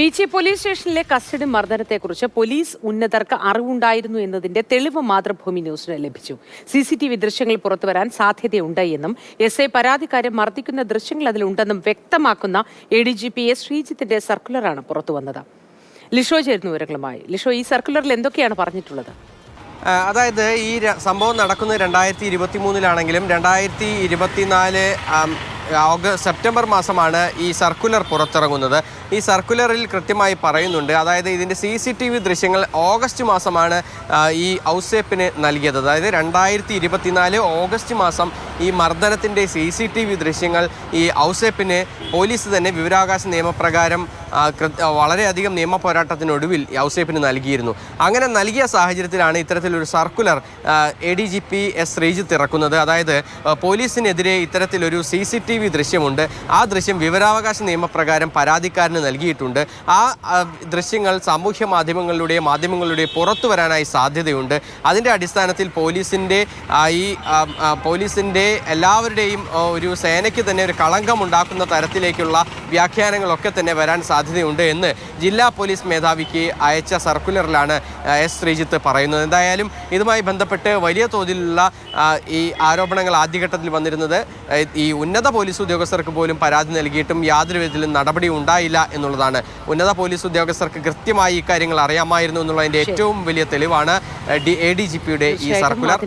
Peechi police സ്റ്റേഷനിലെ custody മർദ്ദനത്തെക്കുറിച്ച് police ഉന്നതർക്ക് അറിവുണ്ടായിരുന്നു എന്നതിന്റെ തെളിവ് മാതൃഭൂമി ന്യൂസിന് ലഭിച്ചു. സി സി ടി വി ദൃശ്യങ്ങൾ പുറത്തുവരാൻ സാധ്യതയുണ്ട് എന്നും എസ് ഐ പരാതിക്കാരെ മർദ്ദിക്കുന്ന ദൃശ്യങ്ങൾ അതിലുണ്ടെന്നും വ്യക്തമാക്കുന്ന A D G P S ശ്രീജിത്തിന്റെ സർക്കുലറാണ് പുറത്തുവന്നത് ലിഷോ ചേരുന്ന വിവരങ്ങളുമായി. ലിഷോ ഈ സർക്കുലറിൽ എന്തൊക്കെയാണ് പറഞ്ഞിട്ടുള്ളത്? അതായത് ഈ സംഭവം നടക്കുന്നത് രണ്ടായിരത്തി ഇരുപത്തി മൂന്നിലാണെങ്കിലും രണ്ടായിരത്തി ഇരുപത്തിനാല് ഓഗസ്റ്റ് സെപ്റ്റംബർ മാസമാണ് ഈ സർക്കുലർ പുറത്തിറങ്ങുന്നത്. ഈ സർക്കുലറിൽ കൃത്യമായി പറയുന്നുണ്ട് അതായത് ഇതിന്റെ സി സി ടി വി ദൃശ്യങ്ങൾ ഓഗസ്റ്റ് മാസമാണ് ഈ ഔസേപ്പിന് നൽകിയത്. അതായത് രണ്ടായിരത്തി ഇരുപത്തിനാല് ഓഗസ്റ്റ് മാസം ഈ മർദ്ദനത്തിന്റെ സി സി ടി വി ദൃശ്യങ്ങൾ ഈ ഔസേപ്പിന് പോലീസ് തന്നെ വിവരാവകാശ നിയമപ്രകാരം വളരെയധികം നിയമ പോരാട്ടത്തിനൊടുവിൽ ഈ ഔസേപ്പിന് നൽകിയിരുന്നു. അങ്ങനെ നൽകിയ സാഹചര്യത്തിലാണ് ഇത്തരത്തിലൊരു circular A D G P S Sreejith ഇറക്കുന്നത്. അതായത് പോലീസിനെതിരെ ഇത്തരത്തിലൊരു സി സി ടി വി ദൃശ്യമുണ്ട്. ആ ദൃശ്യം വിവരാവകാശ നിയമപ്രകാരം പരാതിക്കാരന് നൽകിയിട്ടുണ്ട്. ആ ദൃശ്യങ്ങൾ സാമൂഹ്യ മാധ്യമങ്ങളിലൂടെയും മാധ്യമങ്ങളിലൂടെയും പുറത്തു വരാനായി സാധ്യതയുണ്ട്. അതിന്റെ അടിസ്ഥാനത്തിൽ പോലീസിന്റെ ഈ പോലീസിന്റെ എല്ലാവരുടെയും ഒരു സേനയ്ക്ക് തന്നെ ഒരു കളങ്കമുണ്ടാക്കുന്ന തരത്തിലേക്കുള്ള വ്യാഖ്യാനങ്ങളൊക്കെ തന്നെ വരാൻ സാധ്യതയുണ്ട് എന്ന് ജില്ലാ പോലീസ് മേധാവിക്ക് അയച്ച സർക്കുലറിലാണ് എസ്. ശ്രീജിത്ത് പറയുന്നത്. എന്തായാലും ഇതുമായി ബന്ധപ്പെട്ട് വലിയ തോതിലുള്ള ഈ ആരോപണങ്ങൾ ആദ്യഘട്ടത്തിൽ വന്നിരുന്നത് ഈ ഉന്നത പോലീസ് ഉദ്യോഗസ്ഥർക്ക് പോലും പരാതി നൽകിയിട്ടും യാതൊരു വിധത്തിലും നടപടി ഉണ്ടായില്ല എന്നുള്ളതാണ്. ഉന്നത പോലീസ് ഉദ്യോഗസ്ഥർക്ക് കൃത്യമായി ഇക്കാര്യങ്ങൾ അറിയാമായിരുന്നു എന്നുള്ളതിന്റെ ഏറ്റവും വലിയ തെളിവാണ് എ ഡി ജി പിയുടെ ഈ സർക്കുലർ.